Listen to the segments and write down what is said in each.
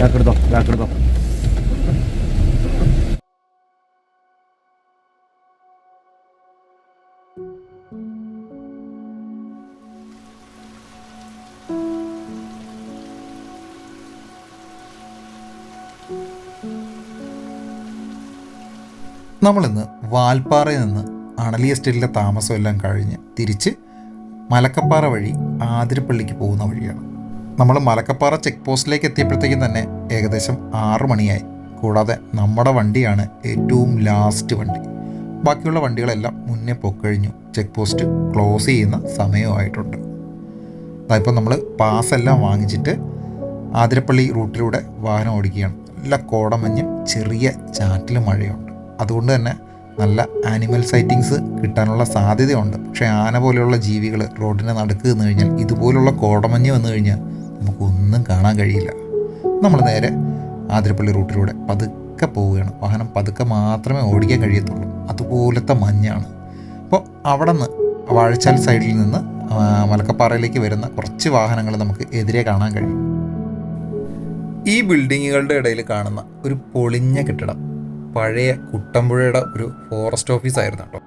ബാക്കെടുത്തോ ബാക്കെടുത്തോ നമ്മളിന്ന് വാൽപ്പാറയിൽ നിന്ന് അണലി എസ്റ്റേറ്റിലെ താമസമെല്ലാം കഴിഞ്ഞ് തിരിച്ച് മലക്കപ്പാറ വഴി ആതിരപ്പള്ളിക്ക് പോകുന്ന വഴിയാണ്. നമ്മൾ മലക്കപ്പാറ ചെക്ക് പോസ്റ്റിലേക്ക് എത്തിയപ്പോഴത്തേക്കും തന്നെ ഏകദേശം ആറ് മണിയായി. കൂടാതെ നമ്മുടെ വണ്ടിയാണ് ഏറ്റവും ലാസ്റ്റ് വണ്ടി. ബാക്കിയുള്ള വണ്ടികളെല്ലാം മുന്നേ പൊക്കഴിഞ്ഞു. ചെക്ക് പോസ്റ്റ് ക്ലോസ് ചെയ്യുന്ന സമയമായിട്ടുണ്ട് അതിപ്പോൾ നമ്മൾ പാസ് എല്ലാം വാങ്ങിച്ചിട്ട് ആതിരപ്പള്ളി റൂട്ടിലൂടെ വാഹനം ഓടിക്കുകയാണ്. നല്ല കോടമഞ്ഞും ചെറിയ ചാറ്റിൽ മഴയുണ്ട്. അതുകൊണ്ട് തന്നെ നല്ല ആനിമൽ സൈറ്റിങ്സ് കിട്ടാനുള്ള സാധ്യതയുണ്ട്. പക്ഷേ ആന പോലെയുള്ള ജീവികൾ റോഡിന്റെ നടുക്ക് എന്ന് കഴിഞ്ഞാൽ ഇതുപോലുള്ള കോടമഞ്ഞ് വന്നു കഴിഞ്ഞാൽ നമുക്കൊന്നും കാണാൻ കഴിയില്ല. നമ്മൾ നേരെ ആതിരപ്പള്ളി റൂട്ടിലൂടെ പതുക്കെ പോവുകയാണ്. വാഹനം പതുക്കെ മാത്രമേ ഓടിക്കാൻ കഴിയത്തുള്ളൂ. അതുപോലത്തെ മഞ്ഞാണ്. അപ്പോൾ അവിടെ നിന്ന് വാഴച്ചാൽ സൈഡിൽ നിന്ന് മലക്കപ്പാറയിലേക്ക് വരുന്ന കുറച്ച് വാഹനങ്ങൾ നമുക്ക് എതിരെ കാണാൻ കഴിയും. ഈ ബിൽഡിങ്ങുകളുടെ ഇടയിൽ കാണുന്ന ഒരു പൊളിഞ്ഞ കെട്ടിടം. പഴയ കുട്ടമ്പുഴയുടെ ഒരു ഫോറസ്റ്റ് ഓഫീസ് ആയിരുന്നു കേട്ടോ.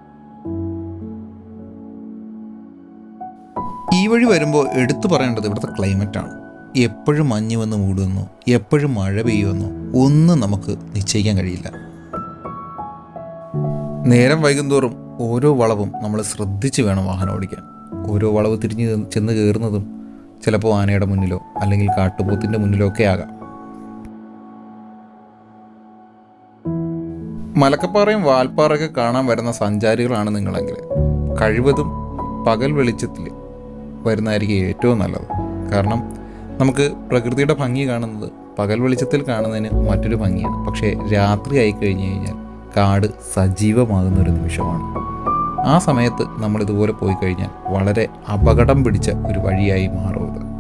ഈ വഴി വരുമ്പോൾ എടുത്തു പറയേണ്ടത് ഇവിടുത്തെ ക്ലൈമറ്റാണ്. എപ്പോഴും മഞ്ഞ് വന്ന് മൂടുമെന്നോ എപ്പോഴും മഴ പെയ്യുമെന്നോ ഒന്നും നമുക്ക് നിശ്ചയിക്കാൻ കഴിയില്ല. നേരം വൈകുന്തോറും ഓരോ വളവും നമ്മൾ ശ്രദ്ധിച്ച് വേണം വാഹനം ഓടിക്കാൻ. ഓരോ വളവ് തിരിഞ്ഞ് ചെന്ന് കയറുന്നതും ചിലപ്പോൾ ആനയുടെ മുന്നിലോ അല്ലെങ്കിൽ കാട്ടുപോത്തിന്റെ മുന്നിലോ ഒക്കെ ആകാം. മലക്കപ്പാറയും വാൽപ്പാറയൊക്കെ കാണാൻ വരുന്ന സഞ്ചാരികളാണ് നിങ്ങളെങ്കിൽ. കഴിവതും പകൽ വെളിച്ചത്തിൽ വരുന്നതായിരിക്കും ഏറ്റവും നല്ലത്. കാരണം നമുക്ക് പ്രകൃതിയുടെ ഭംഗി കാണുന്നത് പകൽ വെളിച്ചത്തിൽ കാണുന്നതിന് മറ്റൊരു ഭംഗിയാണ്. പക്ഷേ രാത്രി ആയി കഴിഞ്ഞു കഴിഞ്ഞാൽ കാട് സജീവമാകുന്ന ഒരു നിമിഷമാണ്. ആ സമയത്ത് നമ്മൾ ഇതുപോലെ പോയി കഴിഞ്ഞാൽ വളരെ അപകടം പിടിച്ച ഒരു വഴിയായി മാറും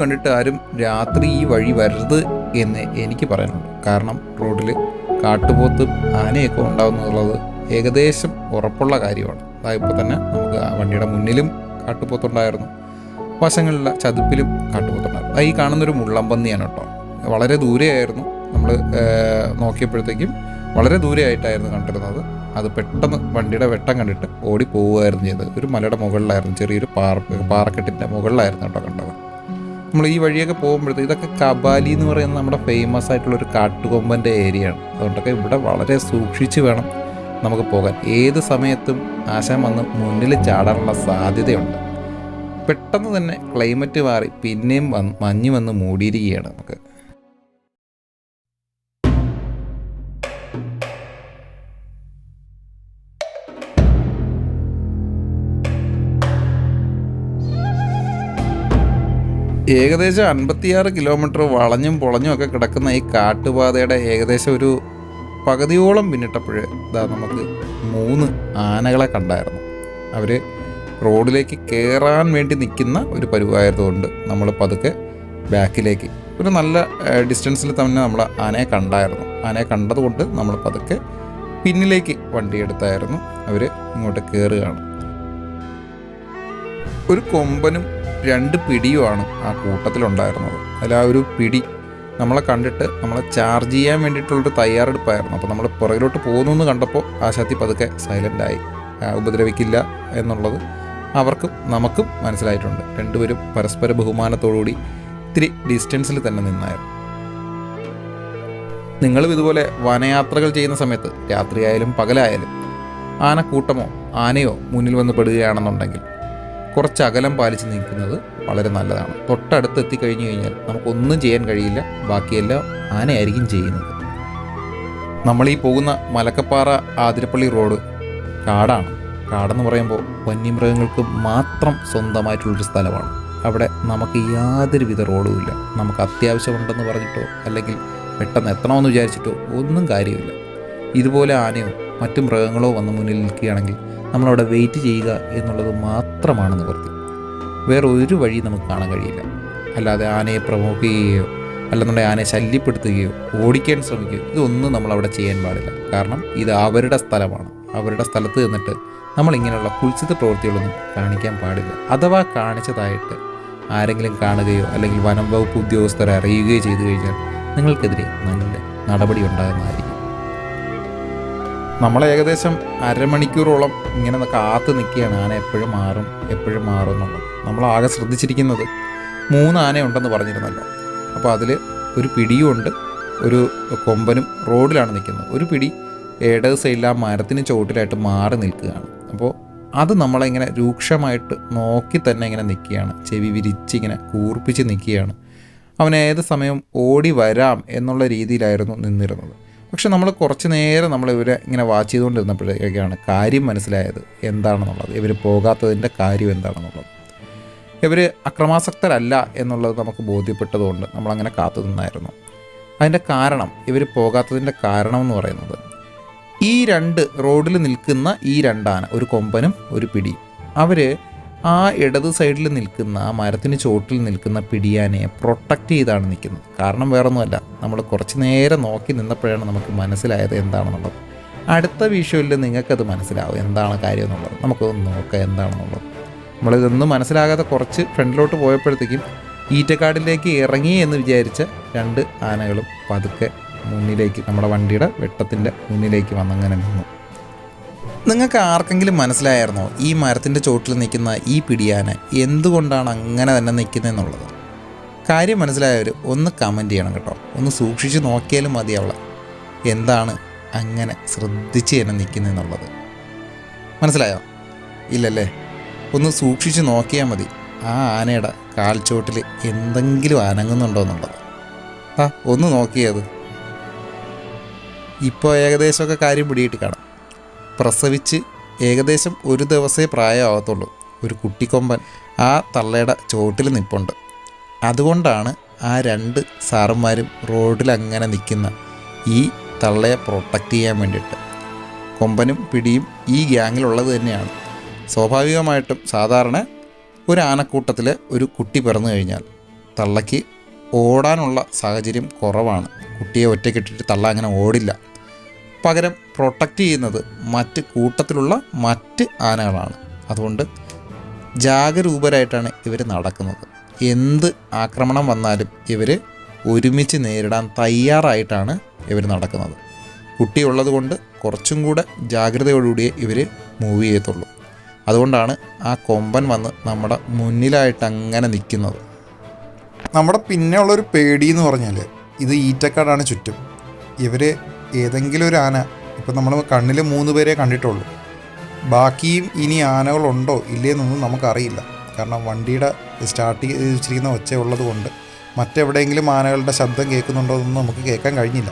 കണ്ടിട്ട് ആരും രാത്രി ഈ വഴി വരരുത് എന്ന് എനിക്ക് പറയാനുണ്ട്. കാരണം റോഡിൽ കാട്ടുപോത്ത് ആനയൊക്കെ ഉണ്ടാവുന്നുള്ളത് ഏകദേശം ഉറപ്പുള്ള കാര്യമാണ്. അതായപ്പോൾ തന്നെ നമുക്ക് ആ വണ്ടിയുടെ മുന്നിലും കാട്ടുപോത്തുണ്ടായിരുന്നു. വശങ്ങളിലെ ചതുപ്പിലും കാട്ടുപോത്തുണ്ടായിരുന്നു. അത് ഈ കാണുന്നൊരു മുള്ളമ്പന്നിയാണ് കേട്ടോ. വളരെ ദൂരെയായിരുന്നു നമ്മൾ നോക്കിയപ്പോഴത്തേക്കും വളരെ ദൂരെയായിട്ടായിരുന്നു കണ്ടിരുന്നത്. അത് പെട്ടെന്ന് വണ്ടിയുടെ വെട്ടം കണ്ടിട്ട് ഓടി പോവുകയായിരുന്നു ചെയ്തത്. ഒരു മലയുടെ മുകളിലായിരുന്നു ചെറിയൊരു പാറ പാറക്കെട്ടിന്റെ മുകളിലായിരുന്നു കേട്ടോ കണ്ടത്. നമ്മൾ ഈ വഴിയൊക്കെ പോകുമ്പോഴത്തേക്ക് ഇതൊക്കെ കബാലി എന്ന് പറയുന്ന നമ്മുടെ ഫേമസ് ആയിട്ടുള്ള ഒരു കാട്ടുകൊമ്പന്റെ ആണ്. അതുകൊണ്ടൊക്കെ ഇവിടെ വളരെ സൂക്ഷിച്ച് വേണം നമുക്ക് പോകാൻ. ഏത് സമയത്തും ആശാൻ വന്ന് മുന്നിൽ ചാടാനുള്ള സാധ്യതയുണ്ട്. പെട്ടെന്ന് തന്നെ ക്ലൈമറ്റ് മാറി പിന്നെയും വന്ന് മഞ്ഞ് വന്ന് മൂടിയിരിക്കുകയാണ് നമുക്ക്. ഏകദേശം അൻപത്തിയാറ് കിലോമീറ്റർ വളഞ്ഞും പൊളഞ്ഞും ഒക്കെ കിടക്കുന്ന ഈ കാട്ടുപാതയുടെ ഏകദേശം ഒരു പകുതിയോളം പിന്നിട്ടപ്പോൾ ഇതാ നമുക്ക് മൂന്ന് ആനകളെ കണ്ടായിരുന്നു. അവർ റോഡിലേക്ക് കയറാൻ വേണ്ടി നിൽക്കുന്ന ഒരു പരുവായതുകൊണ്ട് നമ്മൾ പതുക്കെ ബാക്കിലേക്ക് ഒരു നല്ല ഡിസ്റ്റൻസിൽ തന്നെ നമ്മൾ ആനയെ കണ്ടായിരുന്നു. ആനയെ കണ്ടതുകൊണ്ട് നമ്മൾ പതുക്കെ പിന്നിലേക്ക് വണ്ടി എടുത്തായിരുന്നു. അവർ ഇങ്ങോട്ട് കയറുകയാണ് ഒരു കൊമ്പനും രണ്ട് പിടിയുമാണ് ആ കൂട്ടത്തിലുണ്ടായിരുന്നത്. അതിൽ ആ ഒരു പിടി നമ്മളെ കണ്ടിട്ട് നമ്മളെ ചാർജ് ചെയ്യാൻ വേണ്ടിയിട്ടുള്ളൊരു തയ്യാറെടുപ്പായിരുന്നു. അപ്പോൾ നമ്മൾ പുറകിലോട്ട് പോകുന്നു എന്ന് കണ്ടപ്പോൾ ആ ആശാത്തി പതുക്കെ സൈലന്റായി. ഉപദ്രവിക്കില്ല എന്നുള്ളത് അവർക്കും നമുക്കും മനസ്സിലായിട്ടുണ്ട്. രണ്ടുപേരും പരസ്പര ബഹുമാനത്തോടുകൂടി ഇത്തിരി ഡിസ്റ്റൻസിൽ തന്നെ നിന്നായിരുന്നു. നിങ്ങളും ഇതുപോലെ വനയാത്രകൾ ചെയ്യുന്ന സമയത്ത് രാത്രിയായാലും പകലായാലും ആനക്കൂട്ടമോ ആനയോ മുന്നിൽ വന്ന് പെടുകയാണെന്നുണ്ടെങ്കിൽ കുറച്ച് അകലം പാലിച്ച് നിൽക്കുന്നത് വളരെ നല്ലതാണ്. തൊട്ടടുത്ത് എത്തിക്കഴിഞ്ഞു കഴിഞ്ഞാൽ നമുക്കൊന്നും ചെയ്യാൻ കഴിയില്ല. ബാക്കിയെല്ലാം ആനയായിരിക്കും ചെയ്യുന്നത്. നമ്മൾ ഈ പോകുന്ന മലക്കപ്പാറ ആതിരപ്പള്ളി റോഡ് കാടാണ്. കാടെന്ന് പറയുമ്പോൾ വന്യമൃഗങ്ങൾക്ക് മാത്രം സ്വന്തമായിട്ടുള്ളൊരു സ്ഥലമാണ്. അവിടെ നമുക്ക് യാതൊരുവിധ റോഡുമില്ല നമുക്ക് അത്യാവശ്യമുണ്ടെന്ന് പറഞ്ഞിട്ടോ അല്ലെങ്കിൽ പെട്ടെന്ന് എത്തണമെന്ന് വിചാരിച്ചിട്ടോ ഒന്നും കാര്യമില്ല. ഇതുപോലെ ആനയോ മറ്റു മൃഗങ്ങളോ വന്ന് മുന്നിൽ നിൽക്കുകയാണെങ്കിൽ നമ്മളവിടെ വെയിറ്റ് ചെയ്യുക എന്നുള്ളത് മാത്രമാണ് നിവൃത്തി വേറെ ഒരു വഴി നമുക്ക് കാണാൻ കഴിയില്ല. അല്ലാതെ ആനയെ പ്രമോട്ട് ചെയ്യുകയോ അല്ലെന്നുണ്ടെങ്കിൽ ആനയെ ശല്യപ്പെടുത്തുകയോ ഓടിക്കാൻ ശ്രമിക്കുകയോ ഇതൊന്നും നമ്മൾ അവിടെ ചെയ്യാൻ പാടില്ല. കാരണം ഇത് അവരുടെ സ്ഥലമാണ്. അവരുടെ സ്ഥലത്ത് നിന്നിട്ട് നമ്മൾ ഇങ്ങനെയുള്ള കുൽസിത പ്രവൃത്തികളൊന്നും കാണിക്കാൻ പാടില്ല. അഥവാ കാണിച്ചതായിട്ട് ആരെങ്കിലും കാണുകയോ അല്ലെങ്കിൽ വനം വകുപ്പ് ഉദ്യോഗസ്ഥരെ അറിയുകയോ ചെയ്തു കഴിഞ്ഞാൽ നിങ്ങൾക്കെതിരെ നല്ല നടപടി ഉണ്ടാകുന്നതായിരിക്കും. നമ്മൾ ഏകദേശം അരമണിക്കൂറോളം ഇങ്ങനെ കാത്തു നിൽക്കുകയാണ്. ആന എപ്പോഴും മാറും എപ്പോഴും മാറും എന്നുള്ളത്. നമ്മൾ ആകെ ശ്രദ്ധിച്ചിരിക്കുന്നത് മൂന്ന് ആനയുണ്ടെന്ന് പറഞ്ഞിരുന്നല്ലോ. അപ്പോൾ അതിൽ ഒരു പിടിയുമുണ്ട് ഒരു കൊമ്പനും റോഡിലാണ് നിൽക്കുന്നത്. ഒരു പിടി ഇടത് സൈഡിൽ ആ മരത്തിന് ചുവട്ടിലായിട്ട് മാറി നിൽക്കുകയാണ്. അപ്പോൾ അത് നമ്മളിങ്ങനെ രൂക്ഷമായിട്ട് നോക്കി തന്നെ ഇങ്ങനെ നിൽക്കുകയാണ്. ചെവി വിരിച്ച് ഇങ്ങനെ കൂർപ്പിച്ച് നിൽക്കുകയാണ്. അവൻ ഏത് സമയം ഓടി വരാം എന്നുള്ള രീതിയിലായിരുന്നു നിന്നിരുന്നത്. പക്ഷെ നമ്മൾ കുറച്ച് നേരം നമ്മൾ ഇവരെ ഇങ്ങനെ വാച്ച് ചെയ്തുകൊണ്ടിരുന്നപ്പോഴേക്കാണ് കാര്യം മനസ്സിലായത് എന്താണെന്നുള്ളത്. ഇവർ പോകാത്തതിന്റെ കാര്യം എന്താണെന്നുള്ളത്. ഇവർ അക്രമാസക്തരല്ല എന്നുള്ളത് നമുക്ക് ബോധ്യപ്പെട്ടതുകൊണ്ട് നമ്മളങ്ങനെ കാത്തു നിന്നായിരുന്നു. അതിന്റെ കാരണം ഇവർ പോകാത്തതിന്റെ കാരണം എന്ന് പറയുന്നത് ഈ രണ്ട് റോഡിൽ നിൽക്കുന്ന ഈ രണ്ടാന ഒരു കൊമ്പനും ഒരു പിടിയും. അവർ ആ ഇടത് സൈഡിൽ നിൽക്കുന്ന ആ മരത്തിന് ചോട്ടിൽ നിൽക്കുന്ന പിടിയാനെ പ്രൊട്ടക്റ്റ് ചെയ്താണ് നിൽക്കുന്നത്. കാരണം വേറൊന്നുമല്ല നമ്മൾ കുറച്ച് നേരം നോക്കി നിന്നപ്പോഴാണ് നമുക്ക് മനസ്സിലായത് എന്താണെന്നുള്ളത്. അടുത്ത വിഷ്വലിൽ നിങ്ങൾക്കത് മനസ്സിലാവും എന്താണ് കാര്യം എന്നുള്ളത്. നമുക്കൊന്ന് നോക്കാം എന്താണെന്നുള്ളത്. നമ്മളിതൊന്നും മനസ്സിലാകാതെ കുറച്ച് ഫ്രണ്ടിലോട്ട് പോയപ്പോഴത്തേക്കും ഈറ്റക്കാടിലേക്ക് ഇറങ്ങി എന്ന് വിചാരിച്ച രണ്ട് ആനകളും പതുക്കെ മുന്നിലേക്ക് നമ്മുടെ വണ്ടിയുടെ വെട്ടത്തിന്റെ മുന്നിലേക്ക് വന്നങ്ങനെ നിന്നു. നിങ്ങൾക്ക് ആർക്കെങ്കിലും മനസ്സിലായിരുന്നോ ഈ മരത്തിന്റെ ചോട്ടിൽ നിൽക്കുന്ന ഈ പിടിയാന എന്തുകൊണ്ടാണ് അങ്ങനെ തന്നെ നിൽക്കുന്നതെന്നുള്ളത്? കാര്യം മനസ്സിലായവർ ഒന്ന് കമന്റ് ചെയ്യണം കേട്ടോ. ഒന്ന് സൂക്ഷിച്ച് നോക്കിയാലും മതി അവളെ. എന്താണ് അങ്ങനെ ശ്രദ്ധിച്ച് തന്നെ നിൽക്കുന്നതെന്നുള്ളത്? മനസ്സിലായോ? ഇല്ലല്ലേ? ഒന്ന് സൂക്ഷിച്ച് നോക്കിയാൽ മതി. ആ ആനയുടെ കാൽച്ചോട്ടിൽ എന്തെങ്കിലും അനങ്ങുന്നുണ്ടോ എന്നുള്ളത്. ആ ഒന്ന് നോക്കിയത് ഇപ്പോൾ ഏകദേശമൊക്കെ കാര്യം പിടിയിട്ട് കാണാം. പ്രസവിച്ച് ഏകദേശം ഒരു ദിവസമേ പ്രായമാകത്തുള്ളൂ. ഒരു കുട്ടിക്കൊമ്പൻ ആ തള്ളയുടെ ചുവട്ടിൽ നിൽപ്പുണ്ട് അതുകൊണ്ടാണ് ആ രണ്ട് സാറന്മാരും റോഡിൽ അങ്ങനെ നിൽക്കുന്ന ഈ തള്ളയെ പ്രൊട്ടക്റ്റ് ചെയ്യാൻ വേണ്ടിയിട്ട്. കൊമ്പനും പിടിയും ഈ ഗ്യാങ്ങിലുള്ളത് തന്നെയാണ്. സ്വാഭാവികമായിട്ടും സാധാരണ ഒരു ആനക്കൂട്ടത്തിൽ ഒരു കുട്ടി പിറന്നു കഴിഞ്ഞാൽ തള്ളയ്ക്ക് ഓടാനുള്ള സാഹചര്യം കുറവാണ്. കുട്ടിയെ ഒറ്റക്കിട്ടിട്ട് തള്ള അങ്ങനെ ഓടില്ല. പകരം പ്രൊട്ടക്റ്റ് ചെയ്യുന്നത് മറ്റ് കൂട്ടത്തിലുള്ള മറ്റ് ആനകളാണ്. അതുകൊണ്ട് ജാഗരൂപരായിട്ടാണ് ഇവർ നടക്കുന്നത്. എന്ത് ആക്രമണം വന്നാലും ഇവർ ഒരുമിച്ച് നേരിടാൻ തയ്യാറായിട്ടാണ് ഇവർ നടക്കുന്നത്. കുട്ടിയുള്ളത് കൊണ്ട് കുറച്ചും കൂടെ ജാഗ്രതയോടുകൂടിയേ ഇവർ മൂവ് ചെയ്യത്തുള്ളൂ. അതുകൊണ്ടാണ് ആ കൊമ്പൻ വന്ന് നമ്മുടെ മുന്നിലായിട്ട് അങ്ങനെ നിൽക്കുന്നത്. നമ്മുടെ പിന്നെ ഉള്ളൊരു പേടി എന്ന് പറഞ്ഞാൽ ഇത് ഈറ്റക്കാടാണ് ചുറ്റും. ഇവർ ഏതെങ്കിലും ഒരു ആന ഇപ്പം നമ്മൾ കണ്ണിൽ മൂന്ന് പേരെ കണ്ടിട്ടുള്ളൂ. ബാക്കിയും ഇനി ആനകളുണ്ടോ ഇല്ലയെന്നൊന്നും നമുക്കറിയില്ല. കാരണം വണ്ടിയുടെ സ്റ്റാർട്ട് വെച്ചിരിക്കുന്ന ഒച്ച ഉള്ളത് കൊണ്ട് മറ്റെവിടെയെങ്കിലും ആനകളുടെ ശബ്ദം കേൾക്കുന്നുണ്ടോ എന്നൊന്നും നമുക്ക് കേൾക്കാൻ കഴിഞ്ഞില്ല.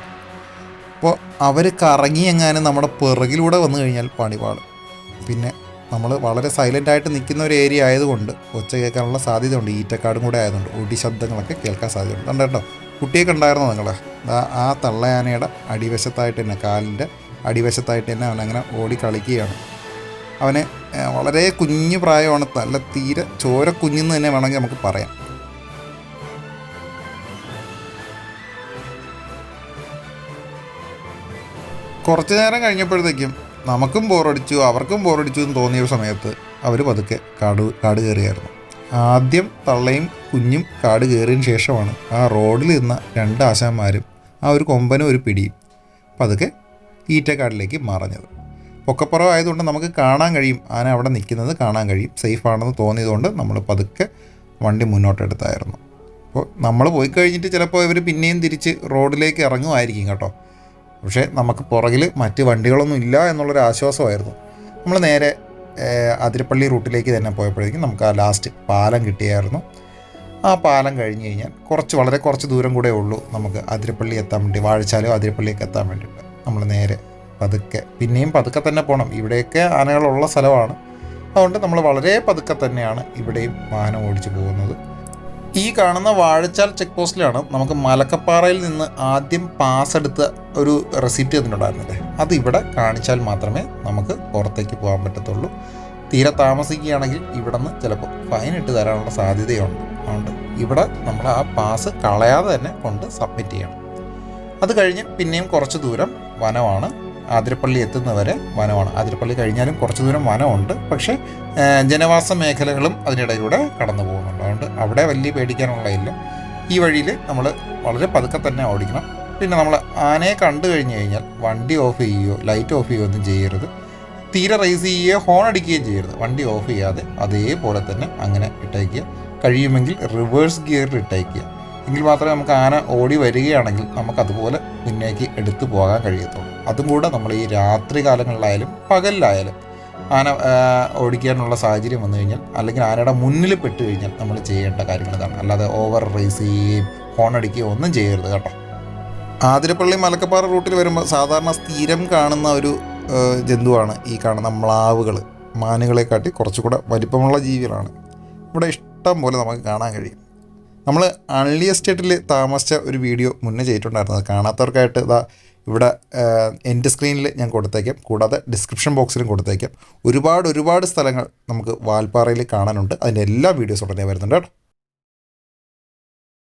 അപ്പോൾ അവർ കറങ്ങി എങ്ങാനും നമ്മുടെ പിറകിലൂടെ വന്നു കഴിഞ്ഞാൽ പണിപാട്. പിന്നെ നമ്മൾ വളരെ സൈലന്റ് ആയിട്ട് നിൽക്കുന്ന ഒരു ഏരിയ ആയതുകൊണ്ട് ഒച്ച കേൾക്കാനുള്ള സാധ്യതയുണ്ട്. ഈറ്റക്കാടും കൂടെ ആയതുകൊണ്ട് ഒടി ശബ്ദങ്ങളൊക്കെ കേൾക്കാൻ സാധ്യതയുണ്ട്. കണ്ടോ കേട്ടോ ഉണ്ടായിരുന്നോ നിങ്ങളെ? ആ തള്ളയാനയുടെ അടിവശത്തായിട്ട് തന്നെ കാലിന്റെ അടിവശത്തായിട്ട് തന്നെ അവനങ്ങനെ ഓടി കളിക്കുകയാണ് അവനെ വളരെ കുഞ്ഞു പ്രായമാണ് നല്ല തീരെ ചോര കുഞ്ഞെന്ന് തന്നെ വേണമെങ്കിൽ നമുക്ക് പറയാം. കുറച്ച് നേരം കഴിഞ്ഞപ്പോഴത്തേക്കും നമുക്കും ബോറടിച്ചു അവർക്കും ബോറടിച്ചു എന്ന് തോന്നിയ സമയത്ത് അവർ പതുക്കെ കാട് കാട് കയറിയായിരുന്നു. ആദ്യം തള്ളയും കുഞ്ഞും കാട് കയറിയതിന് ശേഷമാണ് ആ റോഡിൽ നിന്ന രണ്ട് ആശാന്മാരും ആ ഒരു കൊമ്പനും ഒരു പിടിയും പതുക്കെ ഈറ്റക്കാടിലേക്ക് മറഞ്ഞത്. പൊക്കപ്പുറം ആയതുകൊണ്ട് നമുക്ക് കാണാൻ കഴിയും. ആന അവിടെ നിൽക്കുന്നത് കാണാൻ കഴിയും. സേഫ് ആണെന്ന് തോന്നിയതുകൊണ്ട് നമ്മൾ പതുക്കെ വണ്ടി മുന്നോട്ടെടുത്തായിരുന്നു. അപ്പോൾ നമ്മൾ പോയി കഴിഞ്ഞിട്ട് ചിലപ്പോൾ ഇവർ പിന്നെയും തിരിച്ച് റോഡിലേക്ക് ഇറങ്ങുമായിരിക്കും കേട്ടോ. പക്ഷേ നമുക്ക് പുറകിൽ മറ്റ് വണ്ടികളൊന്നും ഇല്ല എന്നുള്ളൊരു ആശ്വാസമായിരുന്നു. നമ്മൾ നേരെ അതിരപ്പള്ളി റൂട്ടിലേക്ക് തന്നെ പോയപ്പോഴേക്കും നമുക്ക് ആ ലാസ്റ്റ് പാലം കിട്ടിയായിരുന്നു. ആ പാലം കഴിഞ്ഞ് കഴിഞ്ഞാൽ കുറച്ച് വളരെ കുറച്ച് ദൂരം കൂടെ ഉള്ളൂ നമുക്ക് അതിരപ്പള്ളി എത്താൻ വേണ്ടി വാഴച്ചാലോ അതിരപ്പള്ളിയൊക്കെ എത്താൻ വേണ്ടിയിട്ട്. നമ്മൾ നേരെ പതുക്കെ പിന്നെയും പതുക്കെ തന്നെ പോകണം ഇവിടെയൊക്കെ ആനകളുള്ള സ്ഥലമാണ്. അതുകൊണ്ട് നമ്മൾ വളരെ പതുക്കെ തന്നെയാണ് ഇവിടെയും വാഹനം ഓടിച്ചു പോകുന്നത്. ഈ കാണുന്ന വാഴച്ചാൽ ചെക്ക് പോസ്റ്റിലാണ് നമുക്ക് മലക്കപ്പാറയിൽ നിന്ന് ആദ്യം പാസ് എടുത്ത ഒരു റെസിപ്റ്റ് തന്നിട്ടുണ്ടായിരുന്നില്ലേ അത് ഇവിടെ കാണിച്ചാൽ മാത്രമേ നമുക്ക് പുറത്തേക്ക് പോകാൻ പറ്റത്തുള്ളൂ. തീരെ താമസിക്കുകയാണെങ്കിൽ ഇവിടെ നിന്ന് ചിലപ്പോൾ ഫൈൻ ഇട്ട് തരാനുള്ള സാധ്യതയുണ്ട്. അതുകൊണ്ട് ഇവിടെ നമ്മൾ ആ പാസ് കളയാതെ തന്നെ കൊണ്ട് സബ്മിറ്റ് ചെയ്യണം. അത് കഴിഞ്ഞ് പിന്നെയും കുറച്ച് ദൂരം വനമാണ്. ആതിരപ്പള്ളി എത്തുന്നവരെ വനമാണ്. ആതിരപ്പള്ളി കഴിഞ്ഞാലും കുറച്ച് ദൂരം വനമുണ്ട്. പക്ഷേ ജനവാസ മേഖലകളും അതിനിടയിലൂടെ കടന്നു പോകുന്നുണ്ട്. അതുകൊണ്ട് അവിടെ വലിയ പേടിക്കാനുള്ളതില്ല ഈ വഴിയിൽ നമ്മൾ വളരെ പതുക്കെ തന്നെ ഓടിക്കണം. പിന്നെ നമ്മൾ ആനയെ കണ്ടു കഴിഞ്ഞ് കഴിഞ്ഞാൽ വണ്ടി ഓഫ് ചെയ്യുകയോ ലൈറ്റ് ഓഫ് ചെയ്യുകയോ ഒന്നും ചെയ്യരുത്. തീരെ റേസ് ചെയ്യുകയോ ഹോൺ അടിക്കുകയും ചെയ്യരുത്. വണ്ടി ഓഫ് ചെയ്യാതെ അതേപോലെ തന്നെ അങ്ങനെ ഇട്ടേക്കുക. കഴിയുമെങ്കിൽ റിവേഴ്സ് ഗിയർ ഇട്ടേക്കുക. എങ്കിൽ മാത്രമേ നമുക്ക് ആന ഓടി വരികയാണെങ്കിൽ നമുക്ക് അതുപോലെ മുന്നേക്ക് എടുത്തു പോകാൻ കഴിയത്തുള്ളൂ. അതും കൂടെ നമ്മൾ ഈ രാത്രി കാലങ്ങളിലായാലും പകലിലായാലും ആന ഓടിക്കാനുള്ള സാഹചര്യം വന്നു കഴിഞ്ഞാൽ അല്ലെങ്കിൽ ആനയുടെ മുന്നിൽ പെട്ട് കഴിഞ്ഞാൽ നമ്മൾ ചെയ്യേണ്ട കാര്യങ്ങൾ ഇതാണ്. അല്ലാതെ ഓവർ റേസ് ചെയ്യുകയും ഹോൺ അടിക്കുകയും ഒന്നും ചെയ്യരുത് കേട്ടോ. ആതിരപ്പള്ളി മലക്കപ്പാറ റൂട്ടിൽ വരുമ്പോൾ സാധാരണ സ്ഥിരം കാണുന്ന ഒരു ജന്തുവാണ് ഈ കാണുന്ന മ്ലാവുകൾ മാനുകളെ കാട്ടി കുറച്ചുകൂടെ വലിപ്പമുള്ള ജീവികളാണ്. ഇവിടെ ഇഷ്ടം പോലെ നമുക്ക് കാണാൻ കഴിയും. നമ്മൾ അൺലി എസ്റ്റേറ്റിൽ താമസിച്ച ഒരു വീഡിയോ മുന്നേ ചെയ്തിട്ടുണ്ടായിരുന്നു. അത് കാണാത്തവർക്കായിട്ട് ഇതാ ഇവിടെ എന്റെ സ്ക്രീനിൽ ഞാൻ കൊടുത്തേക്കാം. കൂടാതെ ഡിസ്ക്രിപ്ഷൻ ബോക്സിലും കൊടുത്തേക്കാം. ഒരുപാട് ഒരുപാട് സ്ഥലങ്ങൾ നമുക്ക് വാൽപ്പാറയിൽ കാണാനുണ്ട്. അതിന്റെ എല്ലാ വീഡിയോസ് ഉടനെ വരുന്നുണ്ട് കേട്ടോ.